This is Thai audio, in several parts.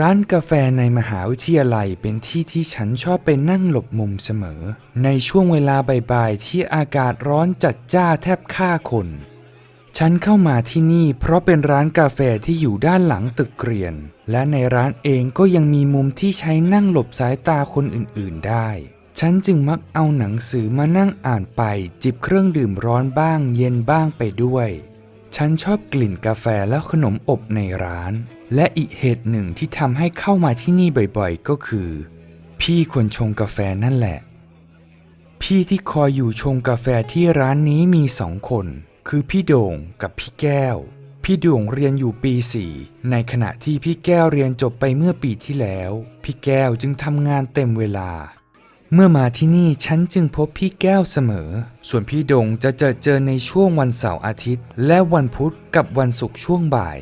ร้านกาแฟในมหาวิทยาลัยเป็นที่ที่ฉันชอบไปนั่งหลบมุมเสมอ ในช่วงเวลาบ่ายๆที่อากาศร้อนจัดจ้าแทบฆ่าคน ฉันเข้ามาที่นี่เพราะเป็นร้านกาแฟที่อยู่ด้านหลังตึกเกรียน และในร้านเองก็ยังมีมุมที่ใช้นั่งหลบสายตาคนอื่นๆได้ ฉันจึงมักเอาหนังสือมานั่งอ่านไป จิบเครื่องดื่มร้อนบ้าง เย็นบ้างไปด้วย ฉันชอบกลิ่นกาแฟและขนมอบในร้าน และอีกเหตุหนึ่งที่ทำให้เข้ามาที่นี่บ่อยๆ ก็คือ พี่คนชงกาแฟนั่นแหละ พี่ที่คอยอยู่ชงกาแฟที่ร้านนี้มีสองคน คือพี่โด่งกับพี่แก้ว พี่โด่งเรียนอยู่ปี4ในขณะที่พี่แก้วเรียนจบไปเมื่อปีที่แล้ว พี่แก้วจึงทำงานเต็มเวลา เมื่อมาที่นี่ฉันจึงพบพี่แก้วเสมอ ส่วนพี่โด่งจะเจอเจอในช่วงวันเสาร์อาทิตย์ และวันพุธกับวันศุกร์ช่วงบ่าย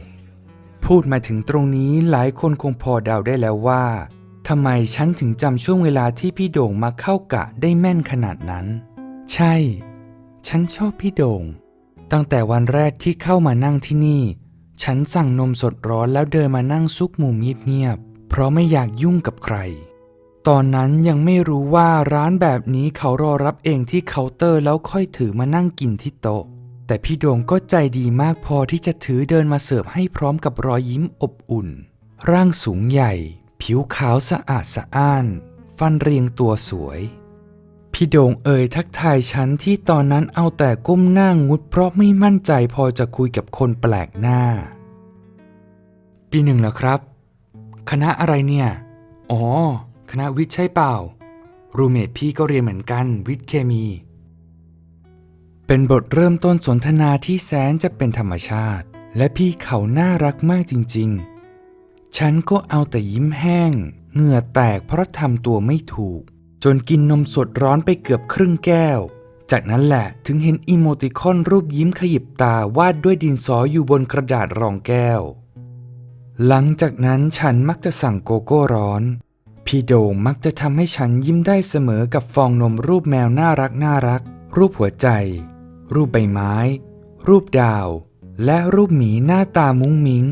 พูดมาถึงตรงนี้หลายคนคงพอเดาได้แล้วว่าทำไมฉันถึงจำช่วงเวลาที่พี่โด่งมาเข้ากะได้แม่นขนาดนั้น ใช่ ฉันชอบพี่โด่ง ตั้งแต่วันแรกที่เข้ามานั่งที่นี่ ฉันสั่งนมสดร้อนแล้วเดินมานั่งซุกมุมเงียบๆเพราะไม่อยากยุ่งกับใคร ตอนนั้นยังไม่รู้ว่าร้านแบบนี้เขารอรับเองที่เคาน์เตอร์แล้วค่อยถือมานั่งกินที่โต๊ะ แต่พี่โด่งก็ใจดีมากพอที่จะถือเดินมาเสิร์ฟให้พร้อมกับรอยยิ้มอบอุ่น ร่างสูงใหญ่ ผิวขาวสะอาดสะอ้าน ฟันเรียงตัวสวย พี่โด่งเอ่ยทักทายฉันที่ตอนนั้นเอาแต่ก้มหน้างุดเพราะไม่มั่นใจพอจะคุยกับคนแปลกหน้า ปีหนึ่งเหรอครับ คณะอะไรเนี่ย อ๋อ คณะวิทย์ใช่เปล่า รูเมทพี่ก็เรียนเหมือนกัน วิทย์เคมี เป็นบทเริ่มต้นสนทนาที่แสนจะเป็นธรรมชาติ และพี่เขาน่ารักมากจริง ๆ ฉันก็เอาแต่ยิ้มแห้ง เหงื่อแตกเพราะทำตัวไม่ถูก จนกินนมสดร้อนไปเกือบครึ่งแก้ว จากนั้นแหละถึงเห็นอีโมติคอนรูปยิ้มขยิบตาวาดด้วยดินสออยู่บนกระดาษรองแก้ว หลังจากนั้นฉันมักจะสั่งโกโก้ร้อนพี่โดงมักจะทำให้ฉันยิ้มได้เสมอกับฟองนมรูปแมวน่ารักน่ารัก รูปหัวใจ รูปใบไม้ รูปดาว และรูปหมีหน้าตามุ้งมิ้ง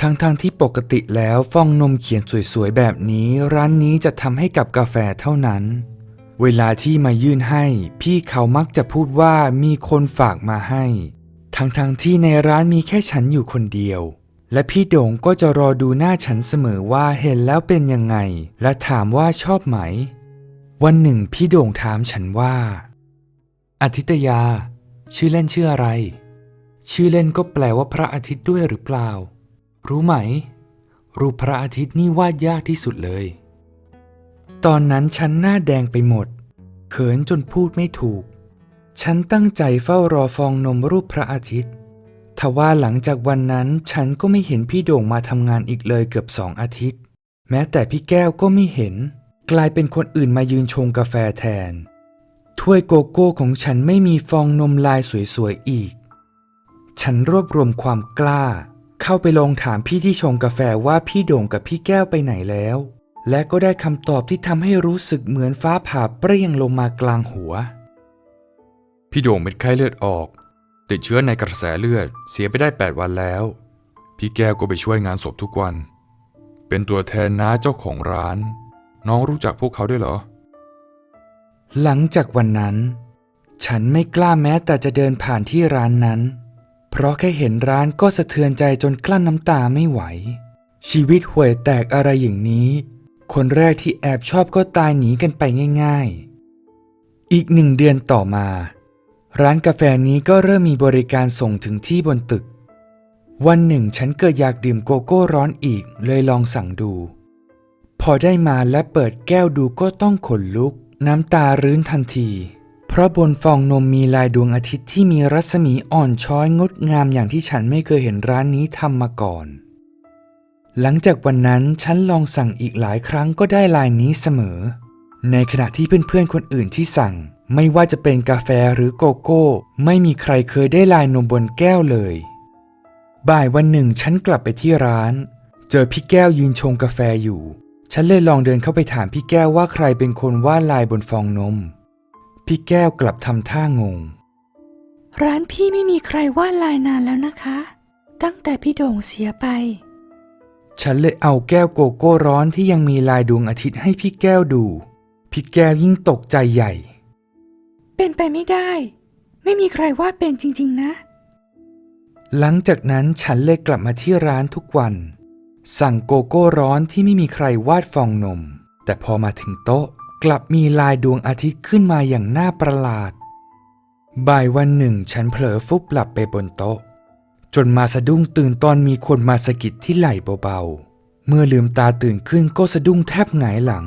ทั้งๆทที่ปกติแล้วฟองนมเขียนสวยๆแบบนี้ ร้านนี้จะทำให้กับกาแฟเท่านั้น เวลาที่มายื่นให้ พี่เขามักจะพูดว่ามีคนฝากมาให้ ทั้งๆที่ในร้านมีแค่ฉันอยู่คนเดียว และพี่โด่งก็จะรอดูหน้าฉันเสมอว่าเห็นแล้วเป็นยังไง และถามว่าชอบไหม วันหนึ่งพี่โด่งถามฉันว่าอาทิตยา ชื่อเล่นชื่ออะไร ชื่อเล่นก็แปลว่าพระอาทิตย์ด้วยหรือเปล่า รู้ไหม รูปพระอาทิตย์นี่วาดยากที่สุดเลย ตอนนั้นฉันหน้าแดงไปหมด เขินจนพูดไม่ถูก ฉันตั้งใจเฝ้ารอฟองนมรูปพระอาทิตย์ทว่าหลังจากวันนั้นฉันก็ไม่เห็นพี่โด่งมาทำงานอีกเลยเกือบสองอาทิตย์ แม้แต่พี่แก้วก็ไม่เห็น กลายเป็นคนอื่นมายืนชงกาแฟแทน ถ้วยโกโก้ของฉันไม่มีฟองนมลายสวยๆอีก ฉันรวบรวมความกล้า เข้าไปลองถามพี่ที่ชงกาแฟว่าพี่โด่งกับพี่แก้วไปไหนแล้ว และก็ได้คำตอบที่ทำให้รู้สึกเหมือนฟ้าผ่าเปรี้ยงลงมากลางหัว พี่โด่งเป็นไข้เลือดออก ติดเชื้อในกระแสเลือดเสียไปได้ 8 วันแล้ว พี่แก้วก็ไปช่วยงานศพทุกวัน เป็นตัวแทนน้าเจ้าของร้าน น้องรู้จักพวกเขาด้วยเหรอ หลังจากวันนั้น ฉันไม่กล้าแม้แต่จะเดินผ่านที่ร้านนั้น เพราะแค่เห็นร้านก็สะเทือนใจจนกลั้นน้ำตาไม่ไหว ชีวิตห่วยแตกอะไรอย่างนี้ คนแรกที่แอบชอบก็ตายหนีกันไปง่าย ๆ อีกหนึ่งเดือนต่อมา ร้านกาแฟนี้ก็เริ่มมีบริการส่งถึงที่บนตึก วันหนึ่งฉันเกิดอยากดื่มโกโก้ร้อนอีกเลยลองสั่งดู พอได้มาและเปิดแก้วดูก็ต้องขนลุก น้ำตารื้นทันที เพราะบนฟองนมมีลายดวงอาทิตย์ที่มีรัศมีอ่อนช้อยงดงามอย่างที่ฉันไม่เคยเห็นร้านนี้ทำมาก่อน หลังจากวันนั้นฉันลองสั่งอีกหลายครั้งก็ได้ลายนี้เสมอ ในขณะที่เพื่อนๆคนอื่นที่สั่ง ไม่ว่าจะเป็นกาแฟหรือโกโก้ ไม่มีใครเคยได้ลายนมบนแก้วเลย บ่ายวันหนึ่งฉันกลับไปที่ร้าน เจอพี่แก้วยืนชงกาแฟอยู่ ฉันเลยลองเดินเข้าไปถามพี่แก้วว่าใครเป็นคนวาดลายบนฟองนม พี่แก้วกลับทำท่างง ร้านพี่ไม่มีใครวาดลายนานแล้วนะคะ ตั้งแต่พี่โด่งเสียไป ฉันเลยเอาแก้วโกโก้ร้อนที่ยังมีลายดวงอาทิตย์ให้พี่แก้วดู พี่แก้วยิ่งตกใจใหญ่ เป็นไปไม่ได้ ไม่มีใครว่าเป็นจริง ๆ นะ หลังจากนั้นฉันเลยกลับมาที่ร้านทุกวัน สั่งโกโก้ร้อนที่ไม่มีใครวาดฟองนม แต่พอมาถึงโต๊ะกลับมีลายดวงอาทิตย์ขึ้นมาอย่างน่าประหลาด บ่ายวันหนึ่งฉันเผลอฟุบหลับไปบนโต๊ะ จนมาสะดุ้งตื่นตอนมีคนมาสะกิดที่ไหล่เบาๆ เมื่อลืมตาตื่นขึ้นก็สะดุ้งแทบหงายหลัง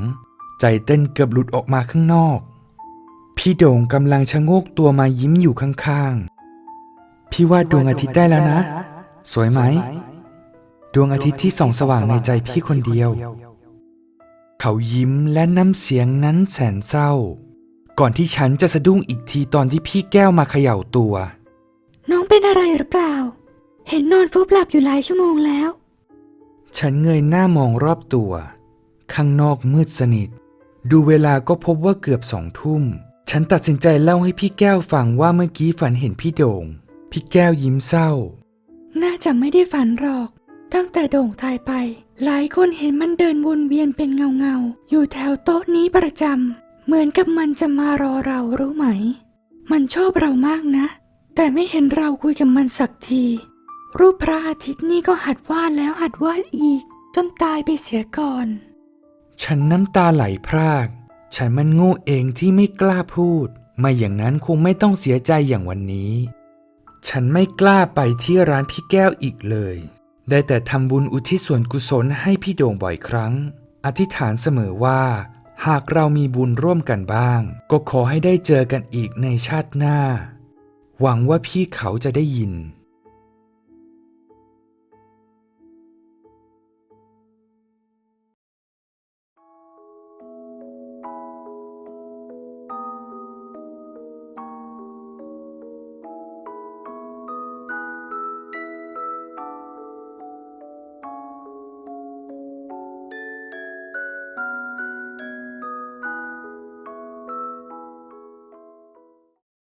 ใจเต้นเกือบหลุดออกมาข้างนอก พี่โด่งกำลังชะโงกตัวมายิ้มอยู่ข้างๆ พี่วาดดวงอาทิตย์ได้แล้วนะ สวยไหม ดวงอาทิตย์ที่ส่องสว่างในใจพี่คนเดียว เขายิ้มและน้ำเสียงนั้นแสนเศร้า ก่อนที่ฉันจะสะดุ้งอีกทีตอนที่พี่แก้วมาเขย่าตัว น้องเป็นอะไรหรือเปล่า เห็นนอนฟุบหลับอยู่หลายชั่วโมงแล้ว ฉันเงยหน้ามองรอบตัว ข้างนอกมืดสนิท ดูเวลาก็พบว่าเกือบสองทุ่ม ฉันตัดสินใจเล่าให้พี่แก้วฟังว่าเมื่อกี้ฝันเห็นพี่โด่ง พี่แก้วยิ้มเศร้า น่าจะไม่ได้ฝันหรอก ตั้งแต่โด่งตายไป หลายคนเห็นมันเดินวนเวียนเป็นเงาเงาๆอยู่แถวโต๊ะนี้ประจำเหมือนกับมันจะมารอเรารู้ไหม มันชอบเรามากนะ แต่ไม่เห็นเราคุยกับมันสักที รูปพระอาทิตย์นี่ก็หัดวาดแล้วหัดวาดอีก จนตายไปเสียก่อน ฉันน้ำตาไหลพราก ฉันมันโง่เองที่ไม่กล้าพูดไม่อย่างนั้นคงไม่ต้องเสียใจอย่างวันนี้ ฉันไม่กล้าไปที่ร้านพี่แก้วอีกเลย ได้แต่ทำบุญอุทิศส่วนกุศลให้พี่โด่งบ่อยครั้ง อธิษฐานเสมอว่า หากเรามีบุญร่วมกันบ้าง ก็ขอให้ได้เจอกันอีกในชาติหน้า หวังว่าพี่เขาจะได้ยิน